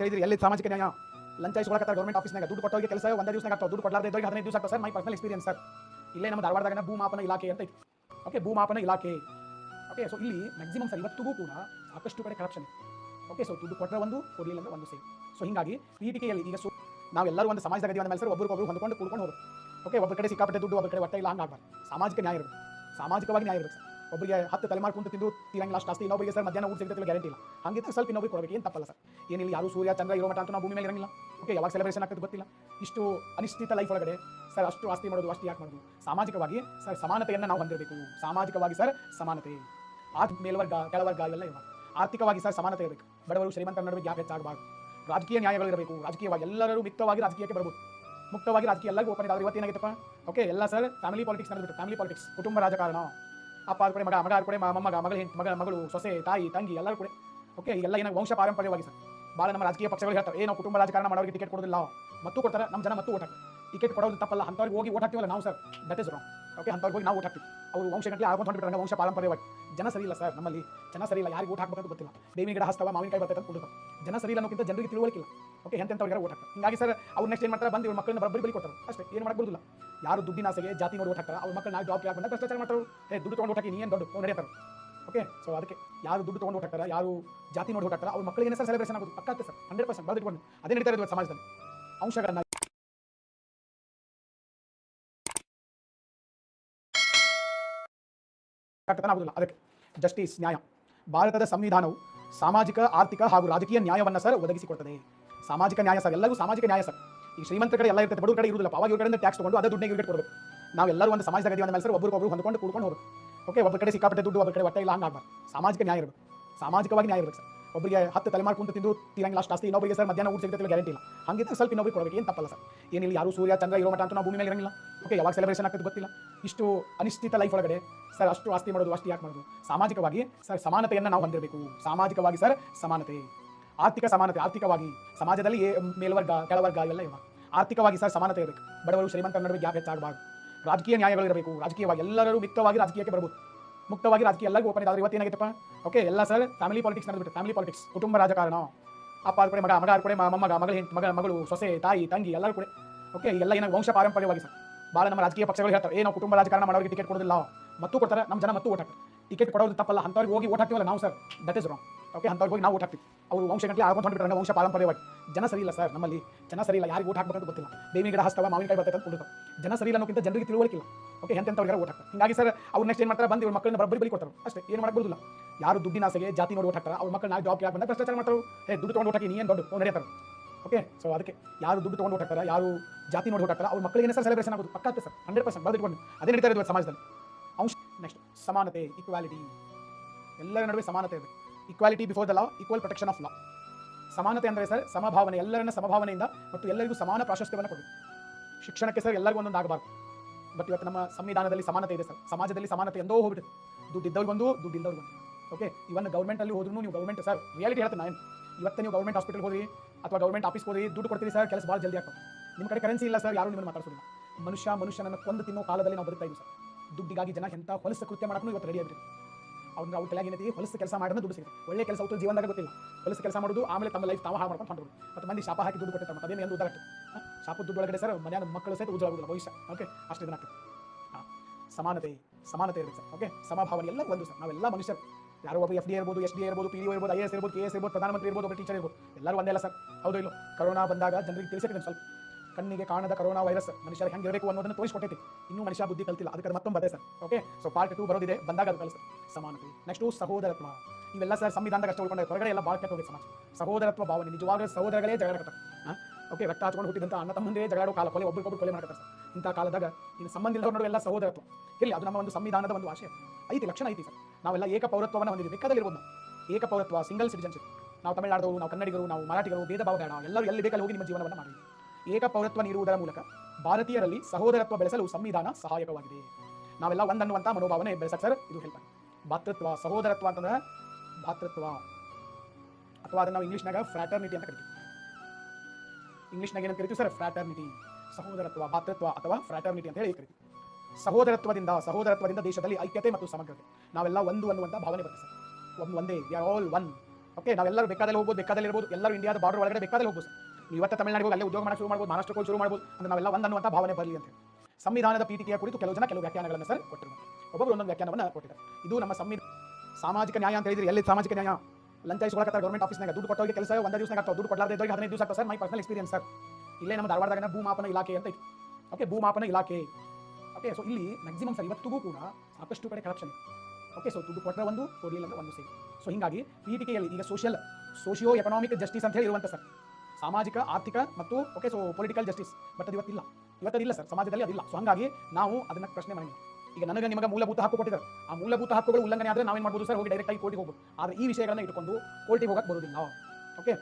ಹೇಳಿದ್ರಿ ಎಲ್ಲಿ ಸಾಮಾಜಿಕ ನ್ಯಾಯ? ಲಂಚ ಇಸ್ಕೊಳಕತ್ತಾರ ಗೌರ್ಮೆಂಟ್ ಆಫೀಸ್ನಾಗ ದುಡ್ಡು ಕೊಟ್ಟೋಗಿ ಕೆಲಸ ಒಂದೇ ದಿವಸ ಆಗ್ತಾವೆ, ದುಡ್ಡು ಕೊಡಲಾರ್ದೆ ಇದ್ದೋಗಿ ಹದಿನೈದು ದಿವಸ ಆಗ್ತಾವೆ. Sir my personal experience sir ಇಲ್ಲೇ ನಮ್ಮ ಧಾರವಾಡದಾಗ ಭೂಮಾಪನ ಇಲಾಖೆ ಅಂತ ಐತಿ. ಓಕೆ ಭೂಮಾಪನ ಇಲಾಖೆ. ಓಕೆ ಸೊ ಇಲ್ಲಿ ಮ್ಯಾಕ್ಸಿಮಮ್ ಸರ್ ಇವತ್ತಿಗೂ ಕೂಡ ಸಾಕಷ್ಟು ಕಡೆ ಕರಪ್ಷನ್ ಓಕೆ ಸೊ ದುಡ್ಡು ಕೊಟ್ಟರೆ ಒಂದು, ಕೊಡಲಿಲ್ಲ ಅಂದ್ರೆ ಒಂದು ಸೇಮ್ ಸೊ ಹಿಂಗಾಗಿ ಪೀಠಿಕೆಯಲ್ಲಿ ಈಗ ಸೊ ನಾವೆಲ್ಲರೂ ಒಂದು ಸಮಾಜದಾಗ ಇದೀವಿ ಅಂದ ಮೇಲೆ ಸರ್ ಒಬ್ರಿಗೊಬ್ರು ಹೊಂದ್ಕೊಂಡು ಕೂಡ್ಕೊಂಡು ಹೋಗೋದು ಓಕೆ ಒಬ್ಬರ ಕಡೆ ಸಿಕ್ಕಾಪಟ್ಟೆ ದುಡ್ಡು ಒಬ್ಬರ ಕಡೆ ಹೊಟ್ಟೆ ಇಲ್ಲ, ಹಂಗಾಗಬಾರ್ದು. ಸಾಮಾಜಿಕ ನ್ಯಾಯ ಇರಬೇಕು. ಸಾಮಾಜಿಕವಾಗಿ ನ್ಯಾಯ ಇರಬೇಕು ಸರ್ ಒಬ್ಬರಿಗೆ ಹತ್ತು ತಲೆ ಕುಂತು ತಿಂದು ತೀರಂಗಿಲ್ಲ ಅಷ್ಟು ಆಸ್ತಿ, ಇನ್ನೊಬ್ಬರಿಗೆ ಸರ್ ಮಧ್ಯಾಹ್ನ ಊಟ ಸಿಗುತ್ತೆ ಗ್ಯಾರಂಟಿ ಇಲ್ಲ. ಹಂಗಿದ್ರೆ ಸ್ವಲ್ಪ ಇನ್ನೊಬ್ಬರು ಕೊಡಬೇಕು, ಏನು ತಪ್ಪಲ್ಲ ಸರ್. ಏನಿಲ್ಲ, ಯಾರು ಸೂರ್ಯ, ಚಂದ್ರ, ಇರೋ ಮಟ್ಟ ಅಂತ ನಾವು ಭೂಮಿ ಮೇಲೆ ಇರಂಗಿಲ್ಲ. ಓಕೆ ಯಾವಾಗ ಸೆಲೆಬ್ರೇಷನ್ ಆಗ್ತದೆ ಗೊತ್ತಿಲ್ಲ. ಇಷ್ಟು ಅನಿಶ್ಚಿತ ಲೈಫ್ ಒಳಗಡೆ ಸರ್ ಅಷ್ಟು ಆಸ್ತಿ ಮಾಡೋದು, ಅಷ್ಟು ಯಾಕೆ ಮಾಡೋದು? ಸಾಮಾಜಿಕವಾಗಿ ಸರ್ ಸಮಾನತೆಯನ್ನು ನಾವು ಹೊಂದಿರಬೇಕು. ಸಾಮಾಜಿಕವಾಗಿ ಸರ್ ಸಮಾನತೆ. ಆದ ಮೇಲ್ವರ್ಗ, ಕೆಳವರ್ಗ ಇವೆಲ್ಲ ಇಲ್ಲ ಆರ್ಥಿಕವಾಗಿ ಸರ್ ಸಮಾನತೆ ಇರಬೇಕು. ಬಡವರು ಶ್ರೀಮಂತರ ನಡುವೆ ಗ್ಯಾಪ್ ಹೆಚ್ಚಾಗಬಾರ್ದು. ರಾಜಕೀಯ ನ್ಯಾಯಗಳು ಇರಬೇಕು. ರಾಜಕೀಯವಾಗಿ ಎಲ್ಲರೂ ಮುಕ್ತವಾಗಿ ರಾಜಕೀಯಕ್ಕೆ ಬರ್ಬೋದು. ಮುಕ್ತವಾಗಿ ರಾಜಕೀಯ ಎಲ್ಲರಿಗೂ ಓಪನ್ ಇದ್ದಾರೆ ಇವತ್ತೇನಾಗಿತ್ತಪ್ಪ ಓಕೆ ಎಲ್ಲ ಸರ್ ಫ್ಯಾಮಿಲಿ ಪಾಲಿಟಿಕ್ಸ್ ನಡೆದ್ಬಿಟ್ಟು ಫ್ಯಾಮಿಲಿ ಪಾಲಿಟಿಕ್ಸ್ ಕುಟುಂಬ ರಾಜಕಾರಣ. ಅಪ್ಪ ಆದ ಕಡೆ ಮಗ ಮಗ ಆದ ಕಡೆ ಮೊಮ್ಮಗ ಮಗಳ, ಹೆಂಡತಿ ಮಗ ಮಗಳು, ಸೊಸೆ, ತಾಯಿ, ತಂಗಿ, ಎಲ್ಲರೂ ಕೂಡ. ಓಕೆ ಈಗೆಲ್ಲ ಏನೋ ವಂಶ ಪಾರಂಪರ್ಯವಾಗಿ ಸರ್. ಭಾಳ ನಮ್ಮ ರಾಜಕೀಯ ಪಕ್ಷಗಳು ಹೇಳ್ತಾರೆ ಏನೋ ನಾವು ಕುಟುಂಬ ರಾಜಕಾರಣ ಮಾಡೋರಿಗೆ ಟಿಕೆಟ್ ಕೊಡೋದಿಲ್ಲ ಮತ್ತು ಕೊಡ್ತಾರೆ ನಮ್ಮ ಜನ ಮತ್ತು ಓಟ್ ಟಿಕೆಟ್ ಕೊಡೋದು ತಪ್ಪಲ್ಲ, ಅಂಥವ್ರಿಗೆ ಹೋಗಿ ಓಟ್ ಹಾಕ್ತೀವಲ್ಲ ನಾವು sir. That is wrong okay ಅಂಥವ್ರಿಗೆ ಹೋಗಿ ನಾವು ಓಟ್ ಹಾಕ್ತೀವಿ. ಅವರು ವಂಶ ಗಂಟೆ ಆಗೊಂಡು ಹೊಂಟ್ಬಿಟ್ರೆ ವಂಶ ಪಾರಂಪರ್ಯವಾಗಿ. ಜನ ಸರಿ ಇಲ್ಲ ಸರ್ ನಮ್ಮಲ್ಲಿ. ಜನ ಸರಿ ಇಲ್ಲ, ಯಾರಿಗೆ ಓಟ್ ಹಾಕ್ಬೇಕಂತ ಗೊತ್ತಿಲ್ಲ. ಬೇವಿನ ಗಿಡ ಹಸ್ತವ ಮಾವಿನಕಾಯಿ ಬರ್ತೈತೆ ಅಂತ ಕೊಡ್ತಾರೆ ಜನ ಸರಿ ಇಲ್ಲ ಅನ್ನೋಕ್ಕಿಂತ ಜನರಿಗೆ ತಿಳುವಳಿಕಿಲ್ಲ ಓಕೆ ಎಂತೆಂಥವ್ರಿಗೆ ಓಟ್ ಹಾಕ್ತಾರೆ. ಹಿಂಗಾಗಿ ಸರ್, ಅವ್ರು ನೆಕ್ಸ್ಟ್ ಏನು ಮಾಡ್ತಾರೆ? ಬಂದು ಇವ್ರ ಮಕ್ಕಳನ್ನ ಬರಬರಿ ಬಲಿ ಕೊಡ್ತಾರೆ. ಅಷ್ಟೇ, ಏನು ಮಾಡಕ್ಕೆ ಯಾರು ದುಡ್ಡಿನ ಆಸೆಗೆ ಜಾತಿ ನೋಡಿ ಓಟ್ ಹಾಕ್ತಾರೆ ಅವ್ರ ಮಕ್ಕಳು ನಾಳೆ ಜಾಬ್ ಯಾಕೆ ಬಂದಾಗ ಭ್ರಷ್ಟಾಚಾರ ಮಾಡ್ತಾರೆ? ಏ, ದುಡ್ಡು ತೊಗೊಂಡು ಓಟ್ ಹಾಕಿ ನೀ ಏನು ದೊಡ್ಡ? ಅವ್ರು ನಡೆಯತಾರೆ ಓಕೆ ಸೊ ಅದಕ್ಕೆ ಯಾರು ದುಡ್ಡು ತೊಗೊಂಡು ಓಟ್ ಯಾರು ಜಾತಿ ನೋಡಿ ಓಟ್ ಹಾಕ್ತಾರೆ ಅವ್ರ ಮಕ್ಕಳಿಗೆ ಸರ್ ಸೆಲೆಬ್ರೇಷನ್ ಆಗೋದು? ಪಕ್ಕ ಸರ್. ಹಂಡ್ರೆಡ್ ಪರ್ಸೆಂಟ್ ಬರೆದಿಟ್ಕೊಂಡು ಅದೇ ನಡೀತಾ ಇರೋದು ಸಮಾಜದಲ್ಲಿ. ಅಂಶಗಳನ್ನ ಆಗುದಿಲ್ಲ. ಅದಕ್ಕೆ ಜಸ್ಟಿಸ್ ನ್ಯಾಯ. ಭಾರತದ ಸಂವಿಧಾನವು ಸಾಮಾಜಿಕ, ಆರ್ಥಿಕ ಹಾಗೂ ರಾಜಕೀಯ ನ್ಯಾಯವನ್ನು ಸರ್ ಒದಗಿಸಿಕೊಡ್ತದೆ. ಸಾಮಾಜಿಕ ನ್ಯಾಯ ಸರ್, ಎಲ್ಲರಿಗೂ ಸಾಮಾಜಿಕ ನ್ಯಾಯ ಸರ್. ಈ ಶ್ರೀಮಂತ ಕಡೆ ಎಲ್ಲ ಇರ್ತದೆ ಬಡವ್ರ ಕಡೆ ಇರುವುದಿಲ್ಲ. ಅವಾಗ ಇವ್ರ ಕಡೆಯಿಂದ ಟ್ಯಾಕ್ಸ್ ತಗೊಂಡು ಅದೇ ದುಡ್ಡಿಗೆ ಇವ್ರಿಗೆ ಕೊಡಬೇಕು. ನಾವೆಲ್ಲರೂ ಒಂದು ಸಮಾಜದಾಗ ಇದೀವಿ ಮೇಲೆ ಸರ್ ಒಬ್ಬರಿಗೊಬ್ರು ಹೊಂದ್ಕೊಂಡು ಕೂಡ್ಕೊಂಡು ಹೋಗ್ಬೇಕು. ಓಕೆ ಒಬ್ಬರ ಕಡೆ ಸಿಕ್ಕಾಪಟ್ಟೆ ದುಡ್ಡು, ಒಬ್ಬರ ಕಡೆ ಹೊಟ್ಟೆ ಇಲ್ಲ, ಹಂಗಾಗಬಾರ್ದು. ಸಾಮಾಜಿಕ ನ್ಯಾಯ ಇರಬೇಕು. ಸಾಮಾಜಿಕವಾಗಿ ನ್ಯಾಯ ಇರಬೇಕು ಸರ್. ಒಬ್ಬರಿಗೆ ಹತ್ತು ತಲೆಮಾರು ಕುಂತು ತಿಂದು ತೀರಂಗಿಲ್ಲ ಅಷ್ಟು ಜಾಸ್ತಿ ಇನ್ನೊಬ್ಬರಿಗೆ ಸರ್ ಮಧ್ಯಾಹ್ನ ಊಟ ಸಿಗುತ್ತೆ ಗ್ಯಾರಂಟಿ ಇಲ್ಲ. ಹಂಗಿದ್ರೆ ಸ್ವಲ್ಪ ಇನ್ನೊಬ್ರಿಗೆ ಕೊಡಬೇಕು. ಏನು ತಪ್ಪಲ್ಲ ಸರ್. ಏನಿಲ್ಲ, ಯಾರು ಸೂರ್ಯ, ಚಂದ್ರ, ಇರೋ ಮಟ್ಟ ಅಂತ ನಾವು ಭೂಮಿ ಮೇಲೆ ಇರಂಗಿಲ್ಲ. ಓಕೆ ಯಾವಾಗ ಸೆಲೆಬ್ರೇಷನ್ ಆಗ್ತದೆ ಗೊತ್ತಿಲ್ಲ. ಇಷ್ಟು ಅನಿಶ್ಚಿತ ಲೈಫ್ ಒಳಗಡೆ ಸರ್ ಅಷ್ಟು ಆಸ್ತಿ ಮಾಡೋದು, ಅಷ್ಟು ಯಾಕೆ ಮಾಡೋದು? ಸಾಮಾಜಿಕವಾಗಿ ಸರ್ ಸಮಾನತೆಯನ್ನು ನಾವು ಹೊಂದಿರಬೇಕು. ಸಾಮಾಜಿಕವಾಗಿ ಸರ್ ಸಮಾನತೆ. ಆರ್ಥಿಕ ಸಮಾನತೆ, ಆರ್ಥಿಕವಾಗಿ ಸಮಾಜದಲ್ಲಿ ಮೇಲ್ವರ್ಗ, ಕೆಳವರ್ಗ ಇವೆಲ್ಲ ಇವ. ಆರ್ಥಿಕವಾಗಿ ಸರ್ ಸಮಾನತೆ ಇರಬೇಕು. ಬಡವರು ಶ್ರೀಮಂತರ ನಡುವೆ ಗ್ಯಾಪ್ ಹೆಚ್ಚಾಗಬಾರ್ದು. ರಾಜಕೀಯ ನ್ಯಾಯಗಳು ಇರಬೇಕು. ರಾಜಕೀಯವಾಗಿ ಎಲ್ಲರೂ ಮುಕ್ತವಾಗಿ ರಾಜಕೀಯಕ್ಕೆ ಬರಬಹುದು. ಮುಕ್ತವಾಗಿ ರಾಜಕೀಯ ಎಲ್ಲರಿಗೂ ಓಪನ್ ಇದಾದ್ರೆ ಇವತ್ತೇನಾಗಿತ್ತಪ್ಪ ಓಕೆ ಎಲ್ಲ ಸರ್ ಫ್ಯಾಮಿಲಿ ಪಾಲಿಟಿಕ್ಸ್ ನಡೆದ್ಬಿಟ್ಟು ಫ್ಯಾಮಿಲಿ ಪಾಲಿಟಿಕ್ಸ್ ಕುಟುಂಬ ರಾಜಕಾರಣ. ಅಪ್ಪ ಆದ ಕಡೆ ಮಗ ಮಗ ಆದ ಕಡೆ ಮ- ಮೊಮ್ಮಗ ಮಗಳ ಹೆಂಟ್ ಮಗ, ಮಗಳು, ಸೊಸೆ, ತಾಯಿ, ತಂಗಿ, ಎಲ್ಲರೂ ಕೂಡ. ಓಕೆ ಎಲ್ಲ ಏನೋ ವಂಶ ಪಾರಂಪರ್ಯವಾಗಿ ಸರ್ ಭಾಳ ನಮ್ಮ ರಾಜಕೀಯ ಪಕ್ಷಗಳು ಹೇಳ್ತಾರೆ ಏನೋ ಕುಟುಂಬ ರಾಜಕಾರಣ ಮಾಡೋರಿಗೆ ಟಿಕೆಟ್ ಕೊಡೋದಿಲ್ಲ. ಮತ್ತು ಕೊಡ್ತಾರೆ. ನಮ್ಮ ಜನ ಮತ್ತು ಓಟ್ ಟಿಕೆಟ್ ಕೊಡೋದು ತಪ್ಪಲ್ಲ, ಅಂಥವ್ರಿಗೆ ಹೋಗಿ ಓಟ್ ಹಾಕ್ತೀವಲ್ಲ ನಾವು sir that is wrong okay ಅಂತ ಹೋಗಿ ನಾವು ಊಟ ಹಾಕ್ತೀವಿ. ಅವರು ವಂಶ ಗಂಟೆ ಆಗೊಂಡು ಹೊಂಟ್ಬಿಟ್ರೆ ವಂಶ ಪಾರಂಪರ್ಯವಾಗಿ. ಜನ ಸರಿ ಇಲ್ಲ ಸರ್ ನಮ್ಮಲ್ಲಿ ಜನ ಸರಿ ಇಲ್ಲ ಯಾರಿಗೆ ಊಟ ಹಾಕಬೇಕಂತ ಗೊತ್ತಿಲ್ಲ. ಬೇವಿನ ಗಿಡ ಹಸ್ತವ ಮಾವಿನಕಾಯಿ ಬರ್ತೈತೆ ಅಂತ ಕೊಡ್ತಾರೆ ಜನ ಸರಿ ಇಲ್ಲ ಅನ್ನೋಕ್ಕಿಂತ ಜನರಿಗೆ ತಿಳುವಳಿಕಿಲ್ಲ ಓಕೆ ಎಂತೆಂಥವ್ರಿಗೆ ಓಟ್ ಹಾಕ್ತಾರೆ. ಹಿಂಗಾಗಿ ಸರ್ ಅವ್ರು ನೆಕ್ಸ್ಟ್ ಏನು ಮಾಡ್ತಾರೆ? ಬಂದು ಇವ್ರ ಮಕ್ಕಳನ್ನ ಬರಬರಿ ಬಲಿ ಕೊಡ್ತಾರೆ. ಅಷ್ಟೇ, ಏನು ಮಾಡಕ್ಕೆ ಬರೋದಿಲ್ಲ. ಯಾರು ದುಡ್ಡಿನ ಆಸೆಗೆ ಜಾತಿ ನೋಡಿ ಓಟ್ ಹಾಕ್ತಾರೆ, ಅವ್ರ ಮಕ್ಕಳು ನಾಳೆ ಜಾಬ್ ಯಾಕೆ ಬಂದಾಗ ಭ್ರಷ್ಟಾಚಾರ ಮಾಡ್ತಾರೆ? ಹೇ, ದುಡ್ಡು ತೊಗೊಂಡು ಓಟ್ ನೀ ಏನು ದೊಡ್ಡ? ಅವ್ರು ನಡೆಯತಾರೆ ಓಕೆ ಸೊ ಅದಕ್ಕೆ ಯಾರು ದುಡ್ಡು ತೊಗೊಂಡು ಓಟ್ ಹಾಕ್ತಾರೆ, ಯಾರು ಜಾತಿ ನೋಡಿ ಓಟ್ ಹಾಕ್ತಾರೆ, ಅವ್ರ ಮಕ್ಕಳಿಗೆ ಸರ್ ಸೆಲೆಬ್ರೇಷನ್ ಆಗೋದು ಪಕ್ಕ ಸರ್ ಹಂಡ್ರೆಡ್ ಪರ್ಸೆಂಟ್ ಬರೆದಿಟ್ಕೊಂಡು ಅದೇ ನಡೀತಾ ಇರೋದು ಸಮಾಜದಲ್ಲಿ. ಅಂಶ ನೆಕ್ಸ್ಟ್ ಸಮಾನತೆ ಇಕ್ವಾಲಿಟಿ ಎಲ್ಲರ ನಡುವೆ ಸಮಾನತೆ ಇರಬೇಕು. Equality before the law equal protection of law ಸಮಾನತೆ ಅಂದರೆ ಸರ್, ಸಮಭಾವನೆ, ಎಲ್ಲರನ್ನ ಸಮಭಾವನೆಯಿಂದ ಮತ್ತು ಎಲ್ಲರಿಗೂ ಸಮಾನ ಪ್ರಾಶಸ್ತ್ಯವನ್ನು ಕೊಡಿ ಶಿಕ್ಷಣಕ್ಕೆ ಸರ್, ಎಲ್ಲರಿಗೂ ಒಂದೊಂದು ಆಗಬಾರ್ದು. ಬಟ್ ಇವತ್ತು ನಮ್ಮ ಸಂವಿಧಾನದಲ್ಲಿ ಸಮಾನತೆ ಇದೆ ಸರ್. ಸಮಾಜದಲ್ಲಿ ಸಮಾನತೆ ಎಂದೋ ಹೋಗ್ಬಿಟ್ಟು ದುಡ್ಡು ಇದ್ದವ್ರಿಗೊಂದು ದುಡ್ಡು ಇದ್ದವ್ರಿಗೊಂದು ಓಕೆ ಇವನ್ ಗೌರ್ಮೆಂಟಲ್ಲಿ ಹೋದ್ರೂ ನೀವು ಗೌರ್ಮೆಂಟ್ ಸರ್ ರಿಯಾಲಿಟಿ ಹೇಳ್ತೀನಿ ನಾನು ಇವತ್ತು ನೀವು ಗೌರ್ಮೆಂಟ್ ಹಾಸ್ಪಿಟಲ್ ಹೋದ್ರಿ, ಅಥವಾ ಗೌರ್ಮೆಂಟ್ ಆಫೀಸ್ ಹೋಗಿ ದುಡ್ಡು ಕೊಡ್ತೀರಿ ಸರ್, ಕೆಲಸ ಭಾಳ ಜಲ್ದಿ ಆಗ್ತದೆ. ನಿಮ್ಮ ಕಡೆ ಕರೆನ್ಸಿ ಇಲ್ಲ ಸರ್, ಯಾರು ನಿಮ್ಮನ್ನು ಮಾತಾಡ್ಸೋದಿಲ್ಲ. ಮನುಷ್ಯ ಮನುಷ್ಯನನ್ನು ಕೊಂದು ತಿನ್ನೋ ಕಾಲದಲ್ಲಿ ನಾವು ಬದುಕ್ತಾ ಇದ್ದೀವಿ ಸರ್. ದುಡ್ಡಿಗಾಗಿ ಜನ ಎಂಥ ಹೊಲಸ ಕೃತ್ಯ ಮಾಡೋಕ್ಕೂ ಇವತ್ತು ರೆಡಿ ಆಗಿರ್ತೀವಿ ಅವ್ನ ಅವ್ರ ಕೆಳಗಿನ ಏನೈತಿ? ಹೊಲಸ ಕೆಲಸ ಮಾಡಿದ್ರೆ ದುಡ್ಡು ಸಿಗುತ್ತೆ. ಒಳ್ಳೆ ಕೆಲಸ ಅವ್ರ ಜೀವನದಾಗ ಗೊತ್ತಿಲ್ಲ. ಹೊಲಸ ಕೆಲಸ ಮಾಡೋದು, ಆಮೇಲೆ ತಮ್ಮ ಲೈಫ್ ತಾವು ಹಾಳು ಮಾಡ್ಕೊಂಡು ಹೊಂಟರು ಮತ್ತೆ ಮಂದಿ ಶಾಪ ಹಾಕಿ ದುಡ್ಡು ಕೊಟ್ಟಿರ್ತಾರೆ ಮತ್ತೆ ಅದೇನು ಎಂದು ಶಾಪ ದುಡ್ಡು ಒಳಗಡೆ ಸರ್ ಮನೆಯ ಮಕ್ಕಳು ಸಹಿತ ಉಜ್ಜಲ ಆಗೋದಿಲ್ಲ, ಭವಿಷ್ಯ. ಓಕೆ ಅಷ್ಟು ಇದನ್ನ ಆಗ್ತದೆ ಹಾಂ. ಸಮಾನತೆ ಸಮಾನತೆ ಇರಬೇಕು ಸರ್. ಓಕೆ ಸಮಭಾವನೆ ಎಲ್ಲ ಒಂದು ಸರ್. ನಾವೆಲ್ಲ ಮನುಷ್ಯರು. ಯಾರೋ ಒಬ್ಬ ಎಫ್ ಡಿ ಇರ್ಬೋದು ಎಸ್ ಡಿ ಇರ್ಬೋದು ಪಿ ಡಿ ಇರ್ಬೋದು ಐ ಎಸ್ ಇರ್ಬೋದು ಕೆ ಎಸ್ ಇರ್ಬೋದು, ಪ್ರಧಾನಮಂತ್ರಿ ಇರ್ಬೋದು, ಒಬ್ಬ ಟೀಚರ್ ಇರ್ಬೋದು. ಎಲ್ಲರೂ ಒಂದೇ ಅಲ್ಲ ಸರ್. ಹೌದು ಇಲ್ಲ ಕರೋನಾ ಬಂದಾಗ ಜನರಿಗೆ ತಿಳಿಸಿದ್ರೆ ಸ್ವಲ್ಪ ಕಣ್ಣಿಗೆ ಕಾಣದ ಕರೋನಾ ವೈರಸ್ ಮನುಷ್ಯರ ಹೆಂಗೆ ಇರಬೇಕು ಅನ್ನೋದನ್ನು ತೋರಿಸಿಕೊಟ್ಟೈತಿ ಇನ್ನೂ ಮನುಷ್ಯ ಬುದ್ಧಿ ಕಲ್ತಿಲ್ಲ, ಅದಕ್ಕೆ ಮತ್ತೊಂದು ಬದೇ sir. Okay so part two ಬರೋದಿದೆ, ಬಂದಾಗ ಅದು ಕಲಿಸ್ತಾರೆ ಸಮಾನತೆ. ನೆಕ್ಸ್ಟು ಸಹೋದರತ್ವ. ಇವೆಲ್ಲ ಸರ್ ಸಂವಿಧಾನದ ಕಷ್ಟ ಉಳ್ಕೊಂಡ್ರೆ ಹೊರಗಡೆ ಎಲ್ಲ ಭಾಳ ಕೆಟ್ಟ ಹೋಗಿದೆ ಸಮಾಜ. ಸಹೋದರತ್ವ ಭಾವನೆ. ನಿಜವಾದ ಸಹೋದರಗಳೇ ಜಗಳ ಹಾಂ? ಓಕೆ ರಕ್ತ ಹಚ್ಕೊಂಡು ಹುಟ್ಟಿದಂಥ ಅಣ್ಣ ತಮ್ಮಂದೇ ಜಗಳಾಡೋ ಕಾಲ, ಕೊಲೆ ಒಬ್ಬರಿಗೊಬ್ಬರು ಕೊಲೆ ಮಾಡ್ತಾರೆ ಸರ್. ಇಂಥ ಕಾಲದಾಗ ಇನ್ನು ಸಂಬಂಧ ಇಲ್ಲದವ್ರು ಎಲ್ಲ ಸಹೋದರತ್ವ. ಇಲ್ಲಿ ಅದು ನಮ್ಮ ಒಂದು ಸಂವಿಧಾನದ ಒಂದು ಆಶಯ. ಐತಿ ಲಕ್ಷಣ ಐತಿ ಸರ್. ನಾವೆಲ್ಲ ಏಕ ಪೌರತ್ವವನ್ನು ಹೊಂದಿದ್ದೀವಿ ಬೇಕಾದಲ್ಲಿರ್ಬೋದು ನಾವು. ಏಕ ಪೌರತ್ವ ಸಿಂಗಲ್ ಸಿಟಿಜನ್ಶಿಪ್ ನಾವು ತಮಿಳುನಾಡದವರು, ನಾವು ಕನ್ನಡಿಗರು, ನಾವು ಮರಾಠಿಗರು, ಭೇದ ಭಾವ ಬೇಡ. ಎಲ್ಲರೂ ಎಲ್ಲಿ ಬೇಕಲ್ಲಿ ಹೋಗಿ ನಿಮ್ಮ ಜೀವನವನ್ನು ಮಾಡಿ ಏಕ ಪೌರತ್ವ ನೀಡುವುದರ ಮೂಲಕ ಭಾರತೀಯರಲ್ಲಿ ಸಹೋದರತ್ವ ಬೆಳೆಸಲು ಸಂವಿಧಾನ ಸಹಾಯಕವಾಗಿದೆ. ನಾವೆಲ್ಲ ಒಂದನ್ನುವಂಥ ಮನೋಭಾವನೆ ಬೆಳೆಸಕ್ಕೆ ಸರ್, ಇದು ಹೆಲ್ಪ್ ಭಾತೃತ್ವ, ಸಹೋದರತ್ವ ಅಂತಂದ್ರೆ ಭಾತೃತ್ವ. ಅಥವಾ ಅದನ್ನು ನಾವು ಇಂಗ್ಲೀಷ್ನಾಗ ಫ್ರಾಟರ್ನಿಟಿ ಅಂತ ಕರಿತೀವಿ. ಇಂಗ್ಲೀಷ್ನಾಗ ಏನಂತ ಕರಿತೀವಿ ಸರ್ ಫ್ರಾಟರ್ನಿಟಿ ಸಹೋದರತ್ವ, ಭಾತೃತ್ವ ಅಥವಾ ಫ್ರಾಟರ್ನಿಟಿ ಅಂತ ಹೇಳಿ ಕರಿತೀವಿ. ಸಹೋದರತ್ವದಿಂದ ಸಹೋದರತ್ವದಿಂದ ದೇಶದಲ್ಲಿ ಐಕ್ಯತೆ ಮತ್ತು ಸಮಗ್ರತೆ. ನಾವೆಲ್ಲ ಒಂದು ಅನ್ನುವಂಥ ಭಾವನೆ ಬರ್ತದೆ ಸರ್. ಒಂದು, ಒಂದೇ. ವಿ ಆಲ್ ಒನ್ ಓಕೆ ನಾವೆಲ್ಲರೂ ಬೇಕಾದಲ್ಲಿ ಹೋಗ್ಬೋದು, ಬೇಕಾದಲ್ಲಿ ಇರ್ಬೋದು. ಎಲ್ಲರೂ ಇಂಡಿಯಾದ ಬಾರ್ಡರ್ ಒಳಗಡೆ ಬೇಕಾದಲ್ಲಿ ಹೋಗ್ಬೋದು ಸರ್. ಇವತ್ತು ತಮಿಳ್ನಾಡಿಗೆ ಅಲ್ಲೇ ಉದ್ಯೋಗ ಮಾಡಿ ಶುರು ಮಾಡ್ಬೋದು, ಮಹಾರಾಷ್ಟ್ರಕ್ಕೆ ಶುರು ಮಾಡ್ಬೋದು ಅಂದ್ರೆ ನಾವೆಲ್ಲ ಒಂದು ಅನ್ನುವಂಥ ಭಾವನೆ ಬರಲಿ ಅಂತ. ಸಂವಿಧಾನದ ಪೀಠಿಕೆಯ ಕುರಿತು ಕೆಲವು ಜನ ಕೆಲವು ವ್ಯಾಖ್ಯಾನಗಳನ್ನು ಸರ್ ಕೊಟ್ಟರು ಒಬ್ಬೊಬ್ಬರು ಒಂದೊಂದು ವ್ಯಾಖ್ಯಾನವನ್ನು ಕೊಟ್ಟಿದ್ದಾರೆ. ಇದು ನಮ್ಮ ಸಂವಿಧಾನ ಸಾಮಾಜಿಕ ನ್ಯಾಯ ಅಂತ ಹೇಳಿದ್ರೆ ಎಲ್ಲಿ ಸಾಮಾಜಿಕ ನ್ಯಾಯ? ಲಂಚ ಇಸ್ಕೊಳಕತ್ತಾರೆ ಗೌರ್ಮೆಂಟ್ ಆಫೀಸ್ನಾಗ ದುಡ್ಡು ಕೊಟ್ಟೋಗಿ ಕೆಲಸ ಒಂದೇ ದಿವಸ ಆಗ್ತಾವೆ ದುಡ್ಡು ಕೊಡಲಾರ್ದೆ ಇದ್ದಾಗ ಹದಿನೈದು ದಿವಸ ಆಗ್ತದೆ sir my personal experience sir. ಇಲ್ಲೇ ನಮ್ಮ ಧಾರವಾಡದಾಗ ಭೂಮಾಪನ ಇಲಾಖೆ ಅಂತ ಇತ್ತು ಓಕೆ ಭೂಮಾಪನ ಇಲಾಖೆ. ಓಕೆ ಸೊ ಇಲ್ಲಿ ಮ್ಯಾಕ್ಸಿಮಮ್ ಸರ್ ಇವತ್ತಿಗೂ ಕೂಡ ಸಾಕಷ್ಟು ಕಡೆ ಕರಪ್ಷನ್ ಓಕೆ ಸೊ ದುಡ್ಡು ಕೊಟ್ಟರೆ ಒಂದು, ಕೊಡಲಿಲ್ಲ ಅಂದರೆ ಒಂದು ಸೇರಿ. ಸೊ ಹಿಂಗಾಗಿ ಪೀಠಿಕೆಯಲ್ಲಿ ಈಗ ಸೋಷಿಯಲ್ ಸೋಷಿಯೋ ಎಕನಾಮಿಕ್ ಜಸ್ಟಿಸ್ ಅಂತ ಹೇಳಿ ಇರುವಂಥ ಸರ್ ಸಾಮಾಜಿಕ, ಆರ್ಥಿಕ ಮತ್ತು okay so political justice but ಅದು ಇವತ್ತಿಲ್ಲ. ಇವತ್ತದಿಲ್ಲ ಸರ್ ಸಮಾಜದಲ್ಲಿ ಅದಿಲ್ಲ. ಸೊ ಹಂಗಾಗಿ ನಾವು ಅದನ್ನ ಪ್ರಶ್ನೆ ಮಾಡಿಲ್ಲ ಈಗ ನನಗೆ ನಿಮಗೆ ಮೂಲಭೂತ ಹಕ್ಕು ಕೊಟ್ಟಿದ್ದಾರೆ. ಆ ಮೂಲಭೂತ ಹಕ್ಕುಗಳು ಉಲ್ಲಂಘನೆ ಆದರೆ ನಾವೇನು ಮಾಡ್ಬೋದು ಸರ್ ಹೋಗಿ ಡೈರೆಕ್ಟ್ ಆಗಿ ಕೋರ್ಟಿಗೆ ಹೋಗ್ಬೋದು. ಆದರೆ ಈ ವಿಷಯಗಳನ್ನ ಇಟ್ಕೊಂಡು ಕೋರ್ಟಿಗೆ ಹೋಗಕ್ಕೆ ಬರೋದಿಲ್ಲ ಓಕೆ